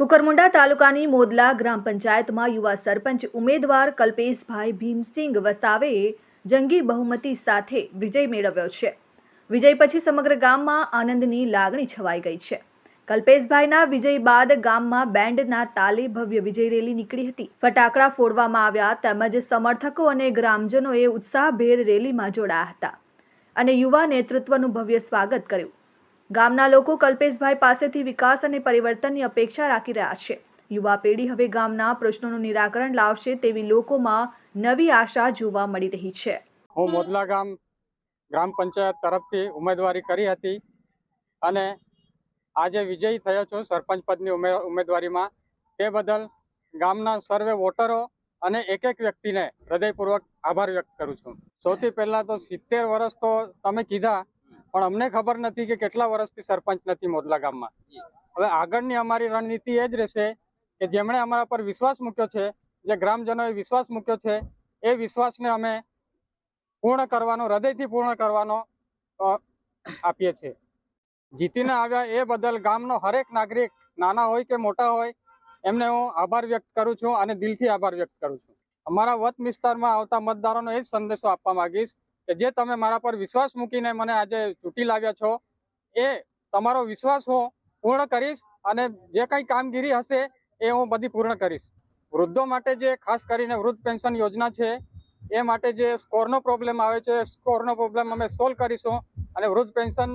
કુકરમુંડા તાલુકાની મોદલા ગ્રામ પંચાયતમાં યુવા સરપંચ ઉમેદવાર કલ્પેશભાઈ ભીમસિંગ વસાવેએ જંગી બહુમતી સાથે વિજય મેળવ્યો છે. વિજય પછી સમગ્ર ગામમાં આનંદની લાગણી છવાઈ ગઈ છે. કલ્પેશભાઈના વિજય બાદ ગામમાં બેન્ડના તાલે ભવ્ય વિજય રેલી નીકળી હતી. ફટાકડા ફોડવામાં આવ્યા તેમજ સમર્થકો અને ગ્રામજનોએ ઉત્સાહભેર રેલીમાં જોડાયા હતા અને યુવા નેતૃત્વનું ભવ્ય સ્વાગત કર્યું. ગામના લોકો કલ્પેશભાઈ પાસેથી વિકાસ અને પરિવર્તનની અપેક્ષા રાખી રહ્યા છે. યુવા પેઢી હવે ગામના પ્રશ્નોનું નિરાકરણ લાવશે તેવી લોકોમાં નવી આશા જોવા મળી રહી છે. હું મોદલા ગામ, ગ્રામ પંચાયત તરફથી ઉમેદવારી કરી હતી અને આજે વિજયી થયો છું સરપંચ પદની ઉમે, ઉમેદવારીમાં. તે બદલ ગામના સર્વે વોટરો અને એક એક વ્યક્તિને હૃદયપૂર્વક આભાર વ્યક્ત કરું છું. સૌથી પહેલાં તો સિત્તેર વર્ષ તો તમે કીધા પણ અમને ખબર નથી કે કેટલા વર્ષથી સરપંચ નથી મોદલા ગામમાં. હવે આગળની અમારી રણનીતિ એ જ રહેશે કે જેમણે અમારા પર વિશ્વાસ મૂક્યો છે જે ગ્રામજનોએ વિશ્વાસ મૂક્યો છે એ વિશ્વાસને અમે પૂર્ણ કરવાનો હૃદયથી પૂર્ણ કરવાનો આપીએ છીએ. જીતીને આવ્યા એ બદલ ગામનો હરેક નાગરિક નાના હોય કે મોટા હોય એમને હું આભાર વ્યક્ત કરું છું અને દિલથી આભાર વ્યક્ત કરું છું. અમારા વત વિસ્તારમાં આવતા મતદારોનો એ જ સંદેશો આપવા માંગીશ કે જે તમે મારા પર વિશ્વાસ મૂકીને મને આજે ચૂંટી લાવ્યા છો, એ તમારો વિશ્વાસ હું પૂર્ણ કરીશ અને જે કંઈ કામગીરી હશે એ હું બધી પૂર્ણ કરીશ. વૃદ્ધો માટે જે ખાસ કરીને વૃદ્ધ પેન્શન યોજના છે, એ માટે જે સ્કોરનો પ્રોબ્લેમ આવે છે, સ્કોરનો પ્રોબ્લેમ અમે સોલ્વ કરીશું અને વૃદ્ધ પેન્શન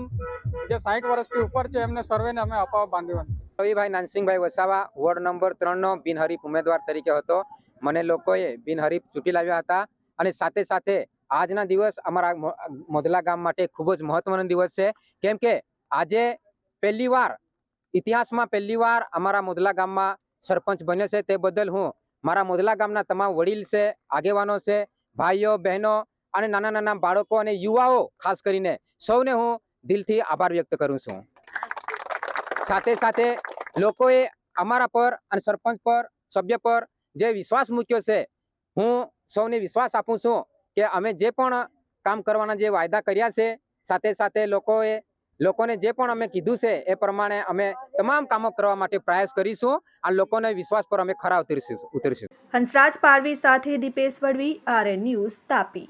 જે સાહીઠ વર્ષથી ઉપર છે, એમને સર્વેને અમે અપાવવા બાંધ્યું રવિભાઈ નાનસિંહભાઈ વસાવા, વોર્ડ નંબર ત્રણનો બિનહરીફ ઉમેદવાર તરીકે હતો. મને લોકોએ બિનહરીફ ચૂંટી લાવ્યા હતા અને સાથે સાથે આજના દિવસ અમારા મોદલા ગામ માટે ખૂબ જ મહત્વનો દિવસ છે. કેમ કે આજે પહેલીવાર ઇતિહાસમાં પહેલીવાર અમારા મોદલા ગામમાં સરપંચ બન્યો છે. તે બદલ હું મારા મોદલા ગામના તમામ વડીલ છે, આગેવાનો છે, ભાઈઓ, બહેનો અને નાના નાના બાળકો અને યુવાઓ, ખાસ કરીને સૌને હું દિલથી આભાર વ્યક્ત કરું છું. સાથે સાથે લોકોએ અમારા પર અને સરપંચ પર, સભ્ય પર જે વિશ્વાસ મૂક્યો છે, હું સૌને વિશ્વાસ આપું છું કે અમે જે પણ કામ કરવાના જે વાયદા કર્યા છે, સાથે સાથે લોકોએ, લોકોને જે પણ અમે કીધું છે, એ પ્રમાણે અમે તમામ કામો કરવા માટે પ્રયાસ કરીશું. અને લોકોને વિશ્વાસ પર અમે ખરા ઉતરીશું ઉતરીશું. હંસરાજ પારવી સાથે દીપેશ વડવી, આરએન ન્યૂઝ તાપી.